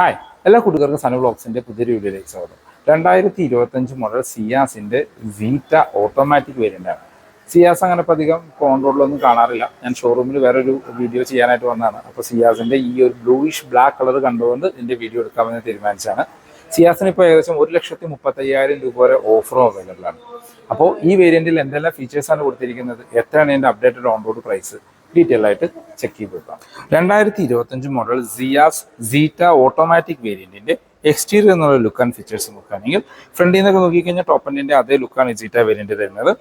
Hi എല്ലാ കൂട്ടുകാർക്കും സന ബ്ലോഗ്സിന്റെ പുതിയൊരു വീഡിയോയിലേക്ക് സ്വാഗതം. രണ്ടായിരത്തി ഇരുപത്തഞ്ച് മുതൽ സിയാസിന്റെ വീറ്റ ഓട്ടോമാറ്റിക് വേരിയന്റാണ് സിയാസ് അങ്ങനെ ഇപ്പം അധികം കോൺട്രോളിലൊന്നും കാണാറില്ല. ഞാൻ ഷോറൂമിൽ വേറൊരു വീഡിയോ ചെയ്യാനായിട്ട് വന്നതാണ്. അപ്പോൾ സിയാസിന്റെ ഈ ഒരു ബ്ലൂയിഷ് ബ്ലാക്ക് കളർ കണ്ടുകൊണ്ട് ഇതിന്റെ വീഡിയോ എടുക്കാമെന്ന് തീരുമാനിച്ചാണ് സിയാസിന് ഇപ്പോൾ ഏകദേശം ഒരു ലക്ഷത്തി മുപ്പത്തയ്യായിരം രൂപ വരെ ഓഫറും അവൈലബിൾ ആണ്. അപ്പോൾ ഈ വേരിയന്റിൽ എന്തെല്ലാം ഫീച്ചേഴ്സാണ് കൊടുത്തിരിക്കുന്നത്? എത്രയാണ് ഇതിന്റെ updated on road price detail ആയിട്ട് ചെക്ക് ചെയ്ത് നോക്കാം. രണ്ടായിരത്തി ഇരുപത്തഞ്ച് മോഡൽ സിയാസ് സീറ്റ ഓട്ടോമാറ്റിക് വേരിയന്റിന്റെ എക്സ്റ്റീരിയർ എന്നുള്ള ലുക്ക് ആൻഡ് ഫീച്ചേഴ്സ് നോക്കുകയാണെങ്കിൽ ഫ്രണ്ടിൽ നിന്നൊക്കെ നോക്കിക്കഴിഞ്ഞാൽ ടോപ്പ് എൻഡിന്റെ അതേ ലുക്കാണ് സീറ്റ വേരിയന്റ് തരുന്നത്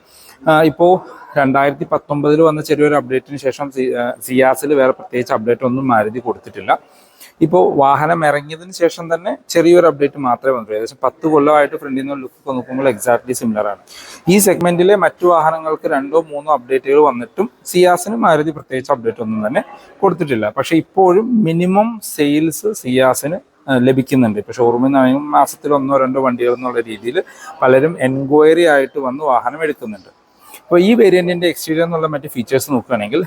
ഇപ്പോൾ രണ്ടായിരത്തി പത്തൊമ്പതിൽ വന്ന ചെറിയൊരു അപ്ഡേറ്റിന് ശേഷം സിയാസിൽ വേറെ പ്രത്യേകിച്ച് അപ്ഡേറ്റ് ഒന്നും മാരുതി കൊടുത്തിട്ടില്ല. ഇപ്പോൾ വാഹനം ഇറങ്ങിയതിന് ശേഷം തന്നെ ചെറിയൊരു അപ്ഡേറ്റ് മാത്രമേ വന്നുള്ളൂ ഏകദേശം പത്ത് കൊല്ലമായിട്ട് ഫ്രണ്ടിൽ നിന്ന് ലുക്ക് നോക്കുമ്പോൾ എക്സാക്ട്ലി സിമിലർ ആണ്. ഈ സെഗ്മെന്റിലെ മറ്റു വാഹനങ്ങൾക്ക് രണ്ടോ മൂന്നോ അപ്ഡേറ്റുകൾ വന്നിട്ടും സിയാസിന് മാരുതി പ്രത്യേകിച്ച് അപ്ഡേറ്റ് ഒന്നും തന്നെ കൊടുത്തിട്ടില്ല. പക്ഷേ ഇപ്പോഴും മിനിമം സെയിൽസ് സിയാസിന് ലഭിക്കുന്നുണ്ട്. ഇപ്പോൾ ഷോറൂമിൽ നിന്നാണെങ്കിൽ മാസത്തിൽ ഒന്നോ രണ്ടോ വണ്ടികൾ എന്നുള്ള രീതിയിൽ പലരും എൻക്വയറി ആയിട്ട് വന്ന് വാഹനം എടുക്കുന്നുണ്ട്. അപ്പോൾ ഈ വേരിയന്റിന്റെ എക്സ്റ്റീരിയർ എന്നുള്ള മറ്റ് ഫീച്ചേഴ്സ് നോക്കുകയാണെങ്കിൽ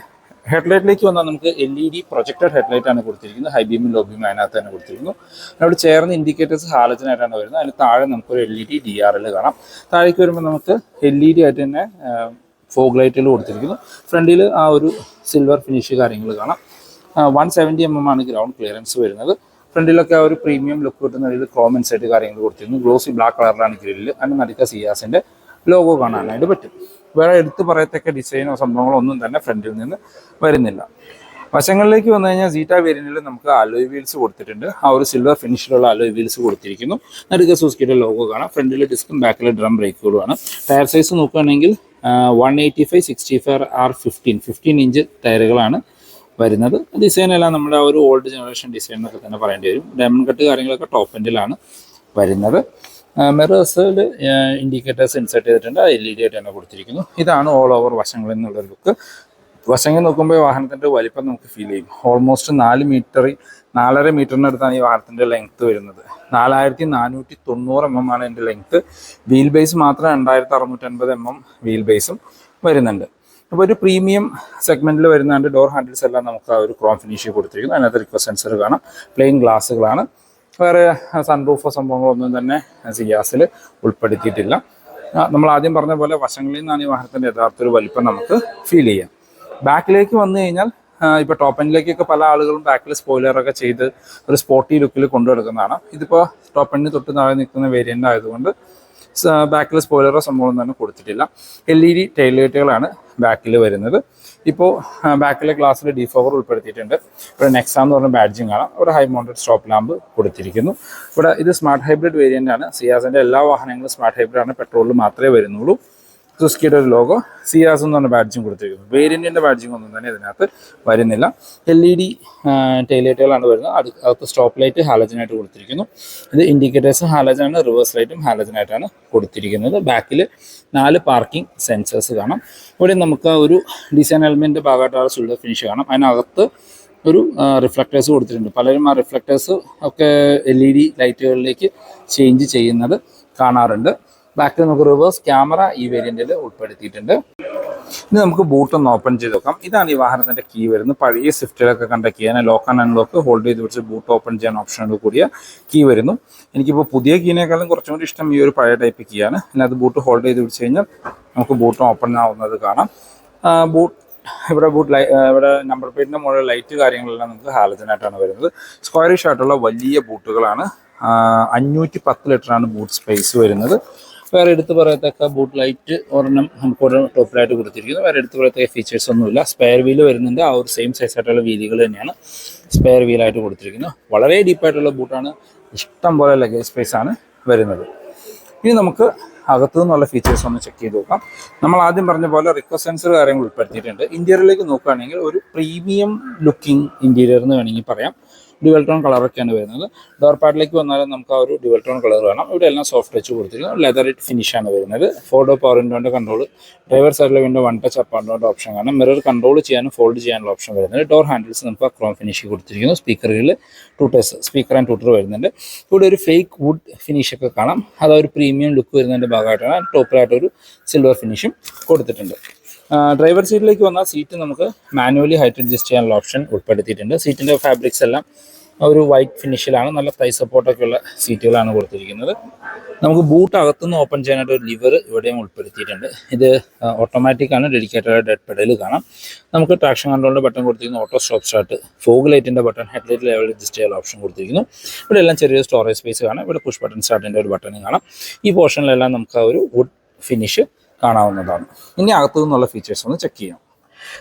ഹെഡ്ലൈറ്റിലേക്ക് വന്നാൽ നമുക്ക് L E D projected headlight ആണ് കൊടുത്തിരിക്കുന്നത്. ഹൈ ബീമും ലോ ബീമും അതിനകത്ത് തന്നെ കൊടുത്തിരിക്കുന്നു. അവിടെ ചേർന്ന് ഇൻഡിക്കേറ്റേഴ്സ് ഹാലജനായിട്ടാണ് വരുന്നത്. അതിന് താഴെ നമുക്കൊരു L E D D R L കാണാം. താഴേക്ക് വരുമ്പോൾ നമുക്ക് എൽ ഇ ഡി ആയിട്ട് തന്നെ ഫോഗ് ലൈറ്റുകൾ കൊടുത്തിരിക്കുന്നു. ഫ്രണ്ടിൽ ആ ഒരു സിൽവർ ഫിനിഷ് കാര്യങ്ങൾ കാണാം. വൺ സെവന്റി എം എം ആണ് ഗ്രൗണ്ട് ക്ലിയറൻസ് വരുന്നത്. ഫ്രണ്ടിലൊക്കെ ആ ഒരു പ്രീമിയം ലുക്ക് കിട്ടുന്ന രീതിയിൽ ക്രോം ഇൻസൈറ്റ് കാര്യങ്ങൾ കൊടുത്തിരുന്നു ഗ്ലോസി ബ്ലാക്ക് കളറിലാണ് ഗ്രില്ല്. അതിന് നടുക്ക സിയാസിന്റെ ലോഗോ കാണാനായിട്ട് പറ്റും. വേറെ എടുത്തു പറയത്തക്ക ഡിസൈനോ സംഭവങ്ങളോ ഒന്നും തന്നെ ഫ്രണ്ടിൽ നിന്ന് വരുന്നില്ല. വശങ്ങളിലേക്ക് വന്നു കഴിഞ്ഞാൽ സീറ്റ വേരിയന്റിൽ നമുക്ക് അലോയ് വീൽസ് കൊടുത്തിട്ടുണ്ട്. ആ ഒരു സിൽവർ ഫിനിഷിലുള്ള അലോയ് വീൽസ് കൊടുത്തിരിക്കുന്നു. നടുക്ക് സൂസ്കിയുടെ ലോഗോ കാണാം. ഫ്രണ്ടിൽ ഡിസ്കും ബാക്കിൽ ഡ്രം ബ്രേക്കുകളുമാണ് ടയർ സൈസ് നോക്കുകയാണെങ്കിൽ one eighty five sixty five R fifteen fifteen inch ടയറുകളാണ് വരുന്നത്. ഡിസൈൻ എല്ലാം നമ്മുടെ ഒരു ഓൾഡ് ജനറേഷൻ ഡിസൈൻ എന്നൊക്കെ തന്നെ പറയേണ്ടി വരും. ഡയമണ്ട് കട്ട് കാര്യങ്ങളൊക്കെ ടോപ്പ് എൻഡിലാണ് വരുന്നത്. മിറേഴ്സിൽ ഇൻഡിക്കേറ്റേഴ്സ് ഇൻസേർട്ട് ചെയ്തിട്ടുണ്ട്. എൽ ഇ ഡി ആയിട്ട് തന്നെ കൊടുത്തിരിക്കുന്നു. ഇതാണ് ഓൾ ഓവർ വശങ്ങൾ എന്നുള്ളൊരു ലുക്ക് വശങ്ങൾ നോക്കുമ്പോൾ വാഹനത്തിന്റെ വലിപ്പം നമുക്ക് ഫീൽ ചെയ്യും. ഓൾമോസ്റ്റ് നാല് മീറ്റർ നാലര മീറ്ററിനടുത്താണ് ഈ വാഹനത്തിന്റെ ലെങ്ത്ത് വരുന്നത്. നാലായിരത്തി നാനൂറ്റി തൊണ്ണൂറ് എം എം ആണ് എന്റെ ലെങ്ത്ത് വീൽ ബേസ് മാത്രം രണ്ടായിരത്തി അറുന്നൂറ്റി അൻപത് എം എം വീൽ ബേസും വരുന്നുണ്ട്. അപ്പോൾ ഒരു പ്രീമിയം സെഗ്മെന്റിൽ വരുന്നതുകൊണ്ട് ഡോർ ഹാൻഡിൽസ് എല്ലാം നമുക്ക് ആ ഒരു ക്രോം ഫിനിഷ് കൊടുത്തിരിക്കുന്നു അതിനകത്ത് റിക്വസ്റ്റ് സെൻസർ കാണാം. പ്ലെയിൻ ഗ്ലാസ്സുകളാണ് വേറെ സൺറൂഫോ സംഭവങ്ങളൊന്നും തന്നെ സിയാസിൽ ഉൾപ്പെടുത്തിയിട്ടില്ല. നമ്മൾ ആദ്യം പറഞ്ഞ പോലെ വശങ്ങളിൽ നിന്നാണ് ഈ വാഹനത്തിന്റെ യഥാർത്ഥ ഒരു വലിപ്പം നമുക്ക് ഫീൽ ചെയ്യാം. ബാക്കിലേക്ക് വന്നു കഴിഞ്ഞാൽ ഇപ്പോൾ ടോപ്പ് എൻഡിലേക്കൊക്കെ പല ആളുകളും ബാക്കിൽ സ്പോയിലറൊക്കെ ചെയ്ത് ഒരു സ്പോർട്ടി ലുക്കിൽ കൊണ്ടുവരുന്നതാണ് ഇതിപ്പോൾ ടോപ്പ് എൻഡിന് തൊട്ട് താഴെ നിൽക്കുന്ന വേരിയന്റ് ആയതുകൊണ്ട് ബാക്കിൽ സ്പോയിലറോ സംഭവം തന്നെ കൊടുത്തിട്ടില്ല. എൽ ഇ ഡി ടൈൽ ലൈറ്റുകളാണ് ബാക്കിൽ വരുന്നത് ഇപ്പോൾ ബാക്കിലെ ഗ്ലാസ്സിൽ ഡിഫോവർ ഉൾപ്പെടുത്തിയിട്ടുണ്ട്. ഇവിടെ നെക്സാം എന്ന് പറഞ്ഞ ബാഡ്ജിങ് കാണാം ഇവിടെ ഹൈ മൗണ്ടഡ് സ്റ്റോപ്പ് ലാമ്പ് കൊടുത്തിരിക്കുന്നു. ഇവിടെ ഇത് സ്മാർട്ട് ഹൈബ്രിഡ് വേരിയന്റ് ആണ്. സിയാസിന്റെ എല്ലാ വാഹനങ്ങളും സ്മാർട്ട് ഹൈബ്രിഡ് ആണ്. പെട്രോളിൽ മാത്രമേ വരുന്നുള്ളൂ. സുസ്കിയുടെ ഒരു ലോഗോ സിയാസ് എന്ന് പറഞ്ഞ ബാഡ്ജും കൊടുത്തിരിക്കുന്നു. വേരിയന്റിന്റെ ബാഡ്ജിങ് ഒന്നും തന്നെ ഇതിനകത്ത് വരുന്നില്ല. എൽ ഇ ഡി ടൈലൈറ്റുകളാണ് വരുന്നത്. അത് സ്റ്റോപ്പ് ലൈറ്റ് ഹാലജനായിട്ട് കൊടുത്തിരിക്കുന്നു. ഇത് ഇൻഡിക്കേറ്റേഴ്സ് ഹാലജനാണ് റിവേഴ്സ് ലൈറ്റും ഹാലജനായിട്ടാണ് കൊടുത്തിരിക്കുന്നത്. ബാക്കിൽ നാല് പാർക്കിംഗ് സെൻസേഴ്സ് കാണാം. ഇവിടെ നമുക്ക് ഒരു ഡിസൈൻ എലമെന്റ് ഭാഗമായിട്ടുള്ള ആ ഫിനിഷ് കാണാം. അതിനകത്ത് ഒരു റിഫ്ലക്ടേഴ്സ് കൊടുത്തിട്ടുണ്ട്. പലരും ആ റിഫ്ലക്റ്റേഴ്സ് ഒക്കെ എൽ ഇ ഡി ലൈറ്റുകളിലേക്ക് ചേഞ്ച് ചെയ്യുന്നത് കാണാറുണ്ട്. ബാക്കിൽ നമുക്ക് റിവേഴ്സ് ക്യാമറ ഈ വേരിയന്റിൽ ഉൾപ്പെടുത്തിയിട്ടുണ്ട്. ഇനി നമുക്ക് ബൂട്ട് ഒന്ന് ഓപ്പൺ ചെയ്ത് നോക്കാം. ഇതാണ് ഈ വാഹനത്തിന്റെ കീ വരുന്നത്. പഴയ സ്വിഫ്റ്റിലൊക്കെ കണ്ട ആണ്. ലോക്ക് ആൻഡ് അൺലോക്ക് ഹോൾഡ് ചെയ്ത് പിടിച്ച് ബൂട്ട് ഓപ്പൺ ചെയ്യാൻ ഓപ്ഷനോട് കൂടിയ കീ വരുന്നു. എനിക്കിപ്പോൾ പുതിയ കീനേക്കാളും കുറച്ചും കൂടി ഇഷ്ടം ഈ ഒരു പഴയ ടൈപ്പ് കീ ആണ്. അത് ബൂട്ട് ഹോൾഡ് ചെയ്ത് പിടിച്ച് കഴിഞ്ഞാൽ നമുക്ക് ബൂട്ട് ഓപ്പൺ ആവുന്നത് കാണാം. ബൂട്ട് ഇവിടെ ബൂട്ട് ലൈ ഇവിടെ നമ്പർ പ്ലേറ്റിന്റെ മുകളിൽ ലൈറ്റ് കാര്യങ്ങളെല്ലാം നമുക്ക് ഹാലജനായിട്ടാണ് വരുന്നത്. സ്ക്വയറിഷ് ആയിട്ടുള്ള വലിയ ബൂട്ടുകളാണ് അഞ്ഞൂറ്റി പത്ത് ലിറ്ററാണ് ബൂട്ട് സ്പേസ് വരുന്നത്. വേറെ എടുത്ത് പറയത്തക്ക ബൂട്ട് ലൈറ്റ് ഒരെണ്ണം നമുക്ക് ഒരു ടോപ്പിലായിട്ട് കൊടുത്തിരിക്കുന്നു. വേറെ എടുത്ത് പറയത്തക്ക ഫീച്ചേഴ്സ് ഒന്നുമില്ല. സ്പെയർ വീൽ വരുന്നുണ്ട്. ആ ഒരു സെയിം സൈസ് ആയിട്ടുള്ള വീലുകൾ തന്നെയാണ് സ്പെയർ വീലായിട്ട് കൊടുത്തിരിക്കുന്നത്. വളരെ ഡീപ്പായിട്ടുള്ള ബൂട്ടാണ് ഇഷ്ടം പോലെ ലഗേജ് സ്പേസ് ആണ് വരുന്നത്. ഇനി നമുക്ക് അകത്തു നിന്നുള്ള ഫീച്ചേഴ്സ് ഒന്ന് ചെക്ക് ചെയ്ത് നോക്കാം. നമ്മൾ ആദ്യം പറഞ്ഞ പോലെ റിക്വസ്റ്റ് സെൻസർ കാര്യങ്ങൾ ഉൾപ്പെടുത്തിയിട്ടുണ്ട്. ഇന്റീരിയറിലേക്ക് നോക്കുകയാണെങ്കിൽ ഒരു പ്രീമിയം ലുക്കിംഗ് ഇന്റീരിയർ എന്ന് വേണമെങ്കിൽ പറയാം. ഡുവൽ ടോൺ കളറൊക്കെയാണ് വരുന്നത്. ഡോർ പാഡിലേക്ക് വന്നാലും നമുക്ക് ആ ഒരു ഡ്യുവൽ ടോൺ കളർ വേണം ഇവിടെ എല്ലാം സോഫ്റ്റ് ടച്ച് കൊടുത്തിരിക്കുന്നത് ലെതർ ഇറ്റ് ഫിനിഷാണ് വരുന്നത്. ഫോർ ഡോ പവർ വിൻഡോന്റെ കൺട്രോൾ ഡ്രൈവർ സൈഡിലെ window one touch up and option കാണാം. മിറർ കൺട്രോൾ ചെയ്യാനും ഫോൾഡ് ചെയ്യാനുള്ള ഓപ്ഷൻ വരുന്നുണ്ട്. ഡോർ ഹാൻഡിൽസ് നമുക്ക് ക്രോം ഫിനിഷ് കൊടുത്തിരിക്കുന്നു. സ്പീക്കറുകളിൽ ടൂട്ടേഴ്സ് സ്പീക്കർ ആൻഡ് ടൂട്ടർ വരുന്നുണ്ട്. ഇവിടെ ഒരു ഫേക്ക് വുഡ് ഫിനിഷൊക്കെ കാണാം. അതൊരു പ്രീമിയം ലുക്ക് വരുന്നതിന്റെ ഭാഗമായിട്ടാണ്. ടോപ്പിലായിട്ട് ഒരു സിൽവർ ഫിനിഷും കൊടുത്തിട്ടുണ്ട്. ഡ്രൈവർ സീറ്റിലേക്ക് വന്നാൽ സീറ്റ് നമുക്ക് മാനുവലി ഹൈറ്റ് അഡ്ജസ്റ്റ് ചെയ്യാനുള്ള ഓപ്ഷൻ ഉൾപ്പെടുത്തിയിട്ടുണ്ട്. സീറ്റിന്റെ ഫാബ്രിക്സ് എല്ലാം ഒരു വൈറ്റ് ഫിനിഷിലാണ് നല്ല തൈ സപ്പോർട്ടൊക്കെ ഉള്ള സീറ്റുകളാണ് കൊടുത്തിരിക്കുന്നത്. നമുക്ക് ബൂട്ട് അകത്തുനിന്ന് ഓപ്പൺ ചെയ്യാനായിട്ട് ഒരു ലിവർ ഇവിടെയും ഉൾപ്പെടുത്തിയിട്ടുണ്ട്. ഇത് ഓട്ടോമാറ്റിക് ആണ്. ഡെഡിക്കേറ്റഡ് ഡെഡ് പെഡൽ കാണാം. നമുക്ക് ട്രാക്ഷൻ കൺട്രോളിന്റെ ബട്ടൺ കൊടുത്തിരിക്കുന്നു. ഓട്ടോ സ്റ്റോപ്പ് സ്റ്റാർട്ട് ഫോഗ് ലൈറ്റിന്റെ button head light level adjust ചെയ്യാൻ ഓപ്ഷൻ കൊടുത്തിരിക്കുന്നു. ഇവിടെ എല്ലാം ചെറിയ സ്റ്റോറേജ് സ്പേസ് കാണാം. ഇവിടെ പുഷ് ബട്ടൺ സ്റ്റാർട്ടിന്റെ ഒരു ബട്ടൺ കാണാം. ഈ പോർഷനിലെല്ലാം നമുക്ക് ആ ഒരു വുഡ് ഫിനിഷ് കാണാവുന്നതാണ്. ഇനി അകത്തു നിന്നുള്ള ഫീച്ചേഴ്സ് ഒന്ന് ചെക്ക് ചെയ്യാം.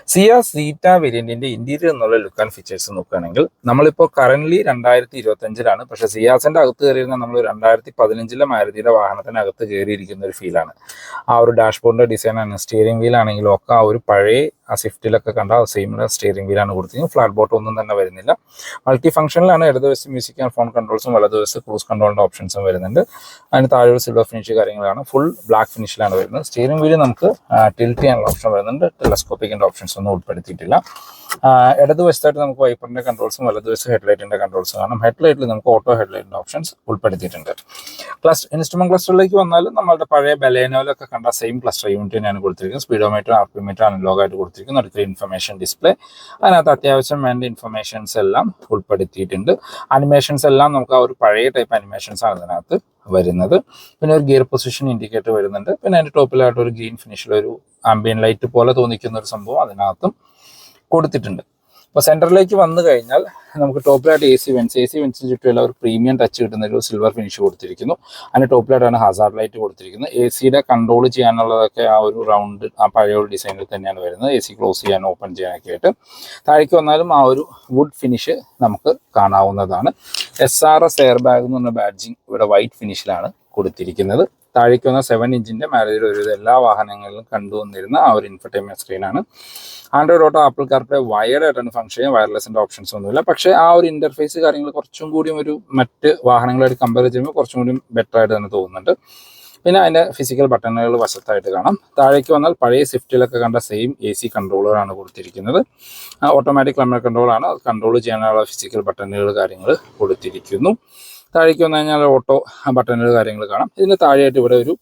സിയ സീറ്റ വേരിയന്റിന്റെ ഇന്റീരിയർ എന്നുള്ള ലുക്ക് ആൻഡ് ഫീച്ചേഴ്സ് നോക്കുകയാണെങ്കിൽ നമ്മളിപ്പോൾ കറന്റ് രണ്ടായിരത്തി ഇരുപത്തി അഞ്ചിലാണ് പക്ഷെ സിയാസിന്റെ അകത്ത് കയറിയിരുന്ന നമ്മൾ രണ്ടായിരത്തി പതിനഞ്ചിലെ മാരുതിയുടെ വാഹനത്തിനകത്ത് കയറിയിരിക്കുന്ന ഒരു ഫീലാണ് ആ ഒരു ഡാഷ്ബോർഡിന്റെ ഡിസൈൻ ആണ്. സ്റ്റിയറിംഗ് വീൽ ആണെങ്കിലും ഒക്കെ ആ ഒരു പഴയ ആ സ്വിഫ്റ്റിലൊക്കെ കണ്ട സെയിം സ്റ്റിയറിംഗ് വീലാണ് കൊടുത്തിരിക്കുന്നത്. ഫ്ലാറ്റ് ബോട്ട് ഒന്നും തന്നെ വരുന്നില്ല. മൾട്ടി ഫംഗ്ഷനിലാണ് ഇടതുവശത്ത് മ്യൂസിക് ആൻഡ് ഫോൺ കൺട്രോൾസും വലതുവശത്ത് ക്രൂസ് കൺട്രോളിന്റെ ഓപ്ഷൻസും വരുന്നുണ്ട്. അതിന് താഴെ ഒരു സിൽവർ ഫിനിഷ് കാര്യങ്ങളാണ്. ഫുൾ ബ്ലാക്ക് ഫിനിഷിലാണ് വരുന്നത്. സ്റ്റിയറിംഗ് വീൽ നമുക്ക് ടിൽറ്റ് ചെയ്യാനുള്ള ഓപ്ഷൻ വരുന്നുണ്ട്. ടെലസ്കോപ്പിക്കിന്റെ ഓപ്ഷൻസ് ഒന്നും ഉൾപ്പെടുത്തിയിട്ടില്ല. ഇടതുവശത്തായിട്ട് നമുക്ക് വൈപ്പറിന്റെ കൺട്രോൾസും വലതുവശത്ത് ഹെഡ്ലൈറ്റിന്റെ കൺട്രോൾസും കാണാം. ഹെഡ്ലൈറ്റിൽ നമുക്ക് ഓട്ടോ ഹെഡ്ലൈറ്റിന്റെ ഓപ്ഷൻസ് ഉൾപ്പെടുത്തിയിട്ടുണ്ട്. ക്ലസ്റ്റർ ഇൻസ്ട്രുമെന്റ് ക്ലസ്റ്ററിലേക്ക് വന്നാൽ നമ്മളുടെ പഴയ ബലേനോയിലൊക്കെ കണ്ട സെയിം ക്ലസ്റ്റർ യൂണിറ്റ് ഞാൻ കൊടുത്തിരിക്കുന്നത്. സ്പീഡോമീറ്റർ ആർപിമീറ്റർ അനലോഗ് ആയിട്ട് കൊടുത്തിരിക്കുന്നു. അടുത്ത ഇൻഫർമേഷൻ ഡിസ്പ്ലേ അതിനകത്ത് അത്യാവശ്യം വേണ്ട ഇൻഫർമേഷൻസ് എല്ലാം ഉൾപ്പെടുത്തിയിട്ടുണ്ട്. അനിമേഷൻസ് എല്ലാം നമുക്ക് ആ ഒരു പഴയ ടൈപ്പ് അനിമേഷൻസ് ആണ് ഇതിനകത്ത് വരുന്നത്. പിന്നെ ഒരു ഗിയർ പൊസിഷൻ ഇൻഡിക്കേറ്റർ വരുന്നുണ്ട്. പിന്നെ അതിന്റെ ടോപ്പിലായിട്ട് ഒരു ഗ്രീൻ ഫിനിഷിൽ ഒരു ആംബിയൻ ലൈറ്റ് പോലെ തോന്നിക്കുന്ന ഒരു സംഭവം അതിനകത്തും കൊടുത്തിട്ടുണ്ട്. അപ്പോൾ സെന്ററിലേക്ക് വന്നു കഴിഞ്ഞാൽ നമുക്ക് ടോപ്പിലായിട്ട് A C vents A C വെൻസിന് ചുറ്റുമുള്ള ഒരു പ്രീമിയം ടച്ച് കിട്ടുന്ന ഒരു സിൽവർ ഫിനിഷ് കൊടുത്തിരിക്കുന്നു. അതിന് ടോപ്പിലായിട്ടാണ് ഹസാർഡ് ലൈറ്റ് കൊടുത്തിരിക്കുന്നത്. എ സിയുടെ കൺട്രോൾ ചെയ്യാനുള്ളതൊക്കെ ആ ഒരു റൗണ്ട് ആ പഴയ ഒരു ഡിസൈനിൽ തന്നെയാണ് വരുന്നത്. എ സി ക്ലോസ് ചെയ്യാനും ഓപ്പൺ ചെയ്യാനൊക്കെ ആയിട്ട് താഴേക്ക് വന്നാലും ആ ഒരു വുഡ് ഫിനിഷ് നമുക്ക് കാണാവുന്നതാണ്. S R S air bag എന്ന് പറഞ്ഞ ബാഡ്ജിങ് ഇവിടെ വൈറ്റ് ഫിനിഷിലാണ് കൊടുത്തിരിക്കുന്നത്. താഴേക്ക് വന്ന സെവൻ ഇഞ്ചിന്റെ മാരേജിൽ ഒരു എല്ലാ വാഹനങ്ങളിലും കണ്ടുവന്നിരുന്ന ആ ഒരു infotainment സ്ക്രീനാണ് Android Auto Apple CarPlay wired ആയിട്ടാണ് ഫംഗ്ഷൻ ചെയ്യുക. വയർലെസിന്റെ ഓപ്ഷൻസ് ഒന്നുമില്ല. പക്ഷേ ആ ഒരു ഇന്റർഫേസ് കാര്യങ്ങൾ കുറച്ചും കൂടിയും ഒരു മറ്റ് വാഹനങ്ങളായിട്ട് കമ്പയർ ചെയ്യുമ്പോൾ കുറച്ചും കൂടി ബെറ്റർ ആയിട്ട് തന്നെ തോന്നുന്നുണ്ട്. പിന്നെ അതിന്റെ ഫിസിക്കൽ ബട്ടണുകൾ വശത്തായിട്ട് കാണാം. താഴേക്ക് വന്നാൽ പഴയ സ്വിഫ്റ്റിലൊക്കെ കണ്ട സെയിം എ സി കൺട്രോളറാണ് കൊടുത്തിരിക്കുന്നത്. ഓട്ടോമാറ്റിക് ക്ലമ്മർ കൺട്രോളാണ് അത് കൺട്രോൾ ചെയ്യാനുള്ള ഫിസിക്കൽ ബട്ടണുകൾ കാര്യങ്ങൾ കൊടുത്തിരിക്കുന്നു. താഴേക്ക് വന്നു കഴിഞ്ഞാൽ ഓട്ടോ ബട്ടണുകൾ കാര്യങ്ങൾ കാണാം. ഇതിന് താഴെയായിട്ട് ഇവിടെ ഒരു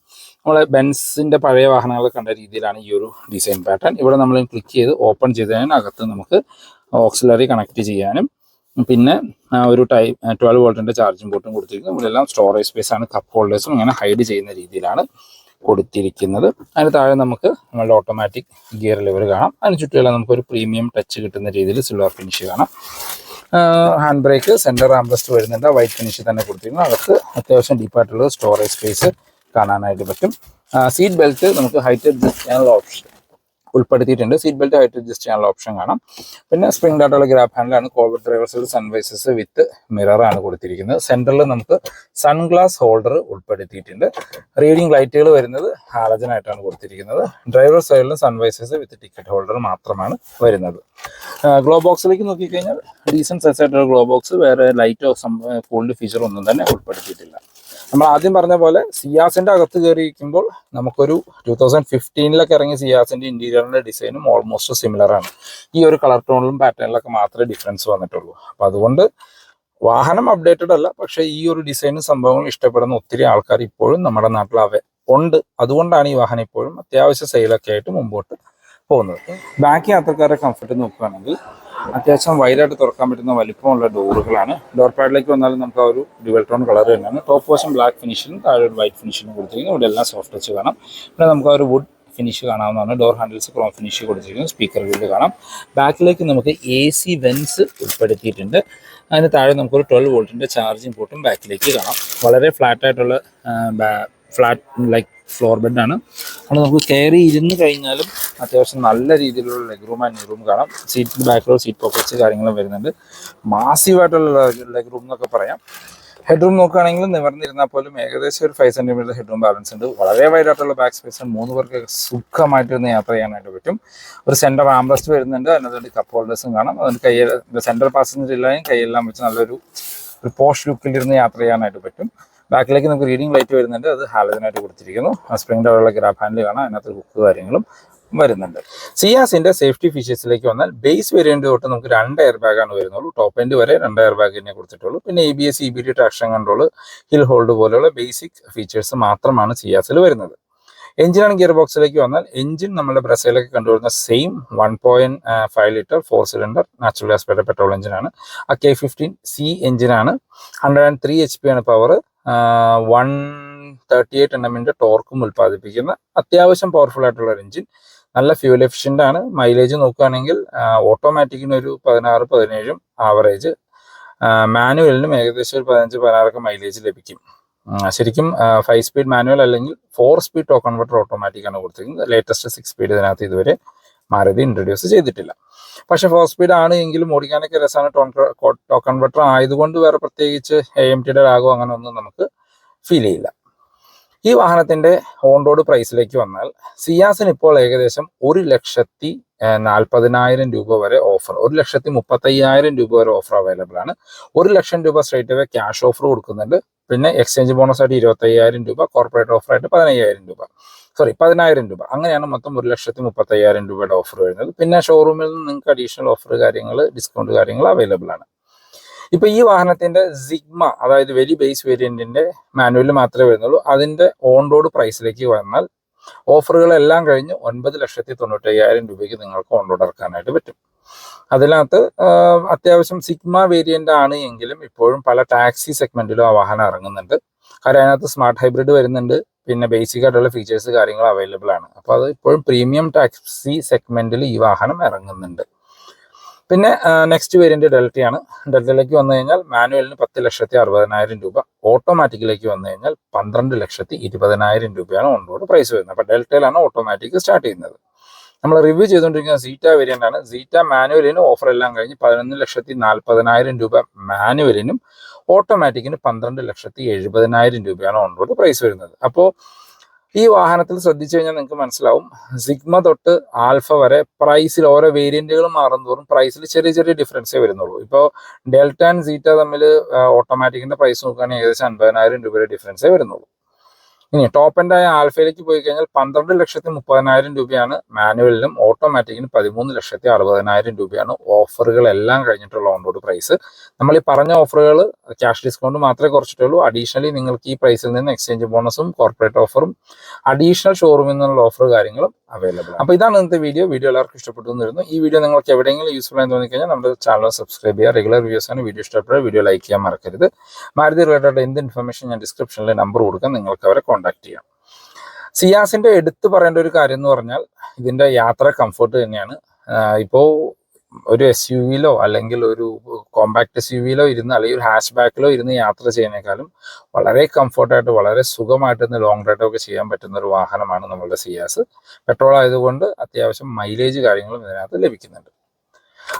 നമ്മളെ ബെൻസിന്റെ പഴയ വാഹനങ്ങൾ കണ്ട രീതിയിലാണ് ഈ ഒരു ഡിസൈൻ പാറ്റേൺ ഇവിടെ നമ്മൾ ക്ലിക്ക് ചെയ്ത് ഓപ്പൺ ചെയ്തതിന് അകത്ത് നമുക്ക് ഓക്സിലറി കണക്ട് ചെയ്യാനും പിന്നെ ഒരു ടൈ ട്വൽവ് വോൾട്ടിന്റെ ചാർജിംഗ് പോർട്ടും കൊടുത്തിരിക്കുന്നു. ഇവിടെയെല്ലാം സ്റ്റോറേജ് സ്പേസ് ആണ്. കപ്പ് ഹോൾഡേഴ്സും ഇങ്ങനെ ഹൈഡ് ചെയ്യുന്ന രീതിയിലാണ് കൊടുത്തിരിക്കുന്നത്. അതിന് താഴെ നമുക്ക് നമ്മളുടെ ഓട്ടോമാറ്റിക് ഗിയർ ലെവർ കാണാം. അതിന് ചുറ്റുമെല്ലാം നമുക്ക് ഒരു പ്രീമിയം ടച്ച് കിട്ടുന്ന രീതിയിൽ സിൽവർ ഫിനിഷ് കാണാം. ഹാൻഡ് ബ്രേക്ക് സെന്റർ ആംബ്രസ്റ്റ് വരുന്നുണ്ട് വൈറ്റ് ഫിനിഷ് തന്നെ കൊടുത്തിരുന്നു. അകത്ത് അത്യാവശ്യം ഡീപ്പായിട്ടുള്ള സ്റ്റോറേജ് സ്പേസ് കാണാനായിട്ട് പറ്റും. സീറ്റ് ബെൽറ്റ് നമുക്ക് ഹൈറ്റ് അഡ്ജസ്റ്റ് ചെയ്യാനുള്ള ഓപ്ഷൻ ഉൾപ്പെടുത്തിയിട്ടുണ്ട്. സീറ്റ് ബെൽറ്റ് ഹൈറ്റ് അഡ്ജസ്റ്റ് ചെയ്യാനുള്ള ഓപ്ഷൻ കാണാം. പിന്നെ സ്പ്രിംഗ് ഡാറ്റുള്ള ഗ്രാബ് ഹാൻഡിലാണ് കോവിഡ് ഡ്രൈവേഴ്സിൽ സൺവൈസസ് വിത്ത് മിറർ ആണ് കൊടുത്തിരിക്കുന്നത്. സെന്ററിൽ നമുക്ക് സൺഗ്ലാസ് ഹോൾഡർ ഉൾപ്പെടുത്തിയിട്ടുണ്ട്. റീഡിംഗ് ലൈറ്റുകൾ വരുന്നത് ഹാലജൻ ആയിട്ടാണ് കൊടുത്തിരിക്കുന്നത്. ഡ്രൈവർ സൈഡിൽ സൺവൈസസ് വിത്ത് ടിക്കറ്റ് ഹോൾഡർ മാത്രമാണ് വരുന്നത്. ഗ്ലോ ബോക്സിലേക്ക് നോക്കിക്കഴിഞ്ഞാൽ ഡീസന്റ് സൈസ് ആയിട്ടുള്ള ഗ്ലോ ബോക്സ് വേറെ ലൈറ്റോ കൂളിന്റെ ഫീച്ചറോ ഒന്നും തന്നെ ഉൾപ്പെടുത്തിയിട്ടില്ല. നമ്മൾ ആദ്യം പറഞ്ഞ പോലെ സിയാസിന്റെ അകത്ത് കയറിയിരിക്കുമ്പോൾ നമുക്കൊരു ടൂ തൗസൻഡ് ഫിഫ്റ്റീനിലൊക്കെ ഇറങ്ങിയ സിയാസിന്റെ ഇന്റീരിയറിന്റെ ഡിസൈനും ഓൾമോസ്റ്റ് സിമിലർ ആണ്. ഈ ഒരു കളർ ടോണിലും പാറ്റേണിലൊക്കെ മാത്രമേ ഡിഫറൻസ് വന്നിട്ടുള്ളൂ. അപ്പൊ അതുകൊണ്ട് വാഹനം അപ്ഡേറ്റഡ് അല്ല പക്ഷേ ഈ ഒരു ഡിസൈനും സംഭവങ്ങളും ഇഷ്ടപ്പെടുന്ന ഒത്തിരി ആൾക്കാർ ഇപ്പോഴും നമ്മുടെ നാട്ടിൽ അവ ഉണ്ട്. അതുകൊണ്ടാണ് ഈ വാഹനം ഇപ്പോഴും അത്യാവശ്യ സെയിലൊക്കെ ആയിട്ട് മുമ്പോട്ട് പോകുന്നത്. ബാക്കി യാത്രക്കാരെ കംഫർട്ട് നോക്കുകയാണെങ്കിൽ അത്യാവശ്യം വൈഡായിട്ട് തുറക്കാൻ പറ്റുന്ന വലിപ്പമുള്ള ഡോറുകളാണ്. ഡോർ പാഡിലേക്ക് വന്നാലും നമുക്ക് ആ ഒരു ഡ്യുവൽ ടോൺ കളർ തന്നെയാണ്. ടോപ്പ് വശം ബ്ലാക്ക് ഫിനിഷിലും താഴെ ഒരു വൈറ്റ് ഫിനിഷിലും കൊടുത്തിരിക്കുന്നു. ഇവിടെ എല്ലാം സോഫ്റ്റ് ടച്ച് കാണാം. പിന്നെ നമുക്ക് ആ ഒരു വുഡ് ഫിനിഷ് കാണാവുന്നതാണ്. ഡോർ ഹാൻഡിൽസ് ക്രോം ഫിനിഷ് കൊടുത്തിരിക്കുന്നു. സ്പീക്കർ ഗ്രിഡ് കാണാം. ബാക്കിലേക്ക് നമുക്ക് എ സി വെൻസ് ഉൾപ്പെടുത്തിയിട്ടുണ്ട്. അതിന് താഴെ നമുക്കൊരു ട്വൽവ് വോൾട്ടിന്റെ ചാർജിങ് പോർട്ടും ബാക്കിലേക്ക് കാണാം. വളരെ ഫ്ലാറ്റായിട്ടുള്ള ഫ്ലാറ്റ് ലൈക്ക് ഫ്ലോർ ബെഡാണ് അതുകൊണ്ട് നമുക്ക് കയറി ഇരുന്ന് കഴിഞ്ഞാലും അത്യാവശ്യം നല്ല രീതിയിലുള്ള ലെഗ് റൂം ആൻഡ് റൂം കാണാം. സീറ്റ് ബാക്കിലുള്ള സീറ്റ് പോക്കറ്റ്സ് കാര്യങ്ങളും വരുന്നുണ്ട്. മാസീവായിട്ടുള്ള ലെഗ് റൂം എന്നൊക്കെ പറയാം. ഹെഡ് റൂം നോക്കുകയാണെങ്കിൽ നിവർന്നിരുന്നാൽ പോലും ഏകദേശം ഒരു five centimetre head room balance ഉണ്ട്. വളരെ വൈഡായിട്ടുള്ള ബാക്ക് സ്പേസ് മൂന്ന് പേർക്ക് സുഖമായിട്ടിരുന്ന് യാത്ര ചെയ്യാനായിട്ട് പറ്റും. ഒരു സെന്റർ ആംബ്രസ്റ്റ് വരുന്നുണ്ട്. അതിനകത്ത് കപ്പ് ഹോൾഡേഴ്സും കാണാം. അതുകൊണ്ട് കയ്യിൽ സെന്റർ പാസഞ്ചർ ഇല്ലായും കൈയെല്ലാം വെച്ച് നല്ലൊരു ഒരു പോഷ് ലുക്കിലിരുന്ന് യാത്ര ചെയ്യാനായിട്ട് പറ്റും. ബാക്കിലേക്ക് നമുക്ക് റീഡിംഗ് ലൈറ്റ് വരുന്നുണ്ട്. അത് ഹാലജനായിട്ട് കൊടുത്തിരിക്കുന്നു. ആ സ്പ്രിംഗ് ഡോറുള്ള ഗ്രാബ് ഹാൻഡിൽ കാണാം. അതിനകത്ത് ഹുക്ക് കാര്യങ്ങളും വരുന്നുണ്ട്. സിയാസിന്റെ സേഫ്റ്റി ഫീച്ചേഴ്സിലേക്ക് വന്നാൽ ബേസ് വേരിയന്റ് തൊട്ട് നമുക്ക് രണ്ട് എയർ ബാഗാണ് വരുന്നുള്ളൂ. ടോപ്പ് എൻഡ് വരെ രണ്ട് എയർ ബാഗ് തന്നെ കൊടുത്തിട്ടുള്ളൂ. പിന്നെ A B S E B D traction control hill hold പോലെയുള്ള ബേസിക് ഫീച്ചേഴ്സ് മാത്രമാണ് സിയാസിൽ വരുന്നത്. എഞ്ചിനാണ് ഗിയർ ബോക്സിലേക്ക് വന്നാൽ എഞ്ചിൻ നമ്മുടെ ബ്രസീലൊക്കെ കണ്ടുവരുന്ന same one point five litre four cylinder natural gas petrol എഞ്ചിനാണ് ആ കെ ഫിഫ്റ്റീൻ സി എഞ്ചിനാണ് hundred and three H P ആണ് power one thirty eight N എമ്മിന്റെ ടോർക്കും ഉൽപ്പാദിപ്പിക്കുന്ന അത്യാവശ്യം പവർഫുൾ ആയിട്ടുള്ള ഒരു എഞ്ചിൻ നല്ല ഫ്യൂൽ എഫിഷ്യന്റ് ആണ്. മൈലേജ് നോക്കുകയാണെങ്കിൽ ഓട്ടോമാറ്റിക്കിന് ഒരു പതിനാറ് പതിനേഴും ആവറേജ് മാനുവലിനും ഏകദേശം ഒരു പതിനഞ്ച് പതിനാറൊക്കെ മൈലേജ് ലഭിക്കും. ശരിക്കും ഫൈവ് സ്പീഡ് മാനുവൽ അല്ലെങ്കിൽ ഫോർ സ്പീഡ് ടോ കൺവെർട്ടർ ആണ് കൊടുത്തിരിക്കുന്നത്. ലേറ്റസ്റ്റ് സിക്സ് സ്പീഡ് ഇതിനകത്ത് ഇതുവരെ മാരുതി ഇൻട്രൊഡ്യൂസ് ചെയ്തിട്ടില്ല. പക്ഷെ ഫോർ സ്പീഡ് ആണ് എങ്കിലും ഓടിക്കാനൊക്കെ രസമാണ്. ടോൺ ടോ കൺവെർട്ടർ ആയതുകൊണ്ട് വേറെ പ്രത്യേകിച്ച് എ എം ടിയുടെ രാഗോ അങ്ങനെ ഒന്നും നമുക്ക് ഫീൽ ചെയ്യില്ല. ഈ വാഹനത്തിന്റെ ഓൺ റോഡ് പ്രൈസിലേക്ക് വന്നാൽ സിയാസിന് ഇപ്പോൾ ഏകദേശം ഒരു ലക്ഷത്തി നാൽപ്പതിനായിരം രൂപ വരെ ഓഫർ ഒരു ലക്ഷത്തി മുപ്പത്തയ്യായിരം രൂപ വരെ ഓഫർ അവൈലബിൾ ആണ്. ഒരു ലക്ഷം രൂപ സ്ട്രേറ്റ് അവേ ക്യാഷ് ഓഫർ കൊടുക്കുന്നുണ്ട്. പിന്നെ എക്സ്ചേഞ്ച് ബോണസ് ആയിട്ട് ഇരുപത്തയ്യായിരം രൂപ കോർപ്പറേറ്റ് ഓഫർ ആയിട്ട് പതിനയ്യായിരം രൂപ. സോറി പതിനായിരം രൂപ. അങ്ങനെയാണ് മൊത്തം ഒരു ലക്ഷത്തി മുപ്പത്തയ്യായിരം രൂപയുടെ ഓഫർ വരുന്നത്. പിന്നെ ഷോറൂമിൽ നിന്ന് നിങ്ങൾക്ക് അഡീഷണൽ ഓഫർ കാര്യങ്ങൾ ഡിസ്കൗണ്ട് കാര്യങ്ങൾ അവൈലബിൾ ആണ്. ഇപ്പൊ ഈ വാഹനത്തിന്റെ സിഗ്മ അതായത് വെരി ബേസ് വേരിയന്റിന്റെ മാനുവൽ മാത്രമേ വരുന്നുള്ളൂ. അതിന്റെ ഓൺ റോഡ് പ്രൈസിലേക്ക് വന്നാൽ ഓഫറുകളെല്ലാം കഴിഞ്ഞ് ഒൻപത് ലക്ഷത്തി തൊണ്ണൂറ്റയ്യായിരം രൂപയ്ക്ക് നിങ്ങൾക്ക് ഓൺ റോഡ് ഇറക്കാനായിട്ട് പറ്റും. അതിനകത്ത് അത്യാവശ്യം സിഗ്മ വേരിയന്റ് ആണ് എങ്കിലും ഇപ്പോഴും പല ടാക്സി സെഗ്മെന്റിലും ആ വാഹനം ഇറങ്ങുന്നുണ്ട്. കാര്യം അതിനകത്ത് സ്മാർട്ട് ഹൈബ്രിഡ് വരുന്നുണ്ട്. പിന്നെ ബേസിക് ആയിട്ടുള്ള ഫീച്ചേഴ്സ് കാര്യങ്ങൾ അവൈലബിൾ ആണ്. അപ്പോൾ അത് ഇപ്പോഴും പ്രീമിയം ടാക്സി സെഗ്മെന്റിൽ ഈ വാഹനം ഇറങ്ങുന്നുണ്ട്. പിന്നെ നെക്സ്റ്റ് വേരിയന്റ് ഡെൽറ്റയാണ് ഡെൽറ്റയിലേക്ക് വന്നു കഴിഞ്ഞാൽ മാനുവലിന് പത്ത് ലക്ഷത്തി അറുപതിനായിരം രൂപ. ഓട്ടോമാറ്റിക്കിലേക്ക് വന്നു കഴിഞ്ഞാൽ പന്ത്രണ്ട് ലക്ഷത്തി ഇരുപതിനായിരം രൂപയാണ് ഓൺറോഡ് പ്രൈസ് വരുന്നത്. അപ്പോൾ ഡെൽറ്റയിലാണ് ഓട്ടോമാറ്റിക് സ്റ്റാർട്ട് ചെയ്യുന്നത്. നമ്മൾ റിവ്യൂ ചെയ്തുകൊണ്ടിരിക്കുന്ന സീറ്റ വേരിയന്റ് ആണ്. സീറ്റ മാനുവലിന് ഓഫർ എല്ലാം കഴിഞ്ഞ് പതിനൊന്ന് ലക്ഷത്തി നാൽപ്പതിനായിരം രൂപ മാനുവലിനും ഓട്ടോമാറ്റിക്കിന് പന്ത്രണ്ട് ലക്ഷത്തി എഴുപതിനായിരം രൂപയാണ് ഓൺ റോഡ് പ്രൈസ് വരുന്നത്. അപ്പോൾ ഈ വാഹനത്തിൽ ശ്രദ്ധിച്ചു കഴിഞ്ഞാൽ നിങ്ങൾക്ക് മനസ്സിലാവും സിഗ്മ തൊട്ട് ആൽഫ വരെ പ്രൈസിൽ ഓരോ വേരിയന്റുകൾ മാറുന്നതോറും പ്രൈസിൽ ചെറിയ ചെറിയ ഡിഫറൻസേ വരുന്നുള്ളൂ. ഇപ്പോൾ ഡെൽറ്റ ആൻഡ് സീറ്റ തമ്മിൽ ഓട്ടോമാറ്റിക്കിന്റെ പ്രൈസ് നോക്കുകയാണെങ്കിൽ ഏകദേശം അൻപതിനായിരം രൂപയുടെ ഡിഫറൻസേ വരുന്നുള്ളൂ. ഇനി ടോപ്പ് എൻഡ് ആയ ആൽഫയിലേക്ക് പോയി കഴിഞ്ഞാൽ പന്ത്രണ്ട് ലക്ഷത്തി മുപ്പതിനായിരം രൂപയാണ് മാനുവലിനും ഓട്ടോമാറ്റിക്കിന് പതിമൂന്ന് ലക്ഷത്തി അറുപതിനായിരം രൂപയാണ് ഓഫറുകളെല്ലാം കഴിഞ്ഞിട്ടുള്ള ഓൺറോഡ് പ്രൈസ് നമ്മൾ ഈ പറഞ്ഞ ഓഫറുകൾ ക്യാഷ് ഡിസ്കൗണ്ട് മാത്രമേ കുറച്ചിട്ടുള്ളൂ. അഡീഷണലി നിങ്ങൾക്ക് ഈ പ്രൈസിൽ നിന്ന് എക്സ്ചേഞ്ച് ബോണസും കോർപ്പറേറ്റ് ഓഫറും അഡീഷണൽ ഷോറൂമിൽ നിന്നുള്ള ഓഫർ കാര്യങ്ങളും അവൈലബിൾ അപ്പോൾ ഇതാണ് ഇന്നത്തെ വീഡിയോ വീഡിയോ എല്ലാവർക്കും ഇഷ്ടപ്പെട്ടു വരുന്നു. ഈ വീഡിയോ നിങ്ങൾക്ക് എവിടെയെങ്കിലും യൂസ്ഫുൾ ആയി തോന്നി കഴിഞ്ഞാൽ നമ്മുടെ ചാനൽ സബ്സ്ക്രൈബ് ചെയ്യുക. റെഗുലർ വ്യൂസ് ആണ്. വീഡിയോ ഇഷ്ടപ്പെട്ട വീഡിയോ ലൈക്ക് ചെയ്യാൻ മറക്കരുത്. മാരുതി റിലേറ്റഡ് എന്ത് ഇൻഫർമേഷൻ ഞാൻ ഡിസ്ക്രിപ്ഷനിൽ നമ്പർ കൊടുക്കാം. നിങ്ങൾക്ക് അവരെ കോൺടാക്ട് ചെയ്യാം. സിയാസിന്റെ എടുത്തു പറയേണ്ട ഒരു കാര്യം എന്ന് പറഞ്ഞാൽ ഇതിന്റെ യാത്ര കംഫർട്ട് തന്നെയാണ്. ഇപ്പോൾ ഒരു എസ് യു വിയിലോ അല്ലെങ്കിൽ ഒരു കോമ്പാക്ട് എസ് യു വിയിലോ ഇരുന്ന് അല്ലെങ്കിൽ ഒരു ഹാഷ് ബാക്കിലോ ഇരുന്ന് യാത്ര ചെയ്യുന്നേക്കാളും വളരെ കംഫർട്ടായിട്ട് വളരെ സുഖമായിട്ട് ഇന്ന് ലോങ് ഒക്കെ ചെയ്യാൻ പറ്റുന്ന ഒരു വാഹനമാണ് നമ്മളുടെ സിയാസ്. പെട്രോൾ ആയതുകൊണ്ട് അത്യാവശ്യം മൈലേജ് കാര്യങ്ങളും ഇതിനകത്ത് ലഭിക്കുന്നുണ്ട്.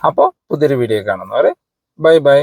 അപ്പോൾ പുതിയൊരു വീഡിയോ കാണുന്നവരെ ബൈ ബൈ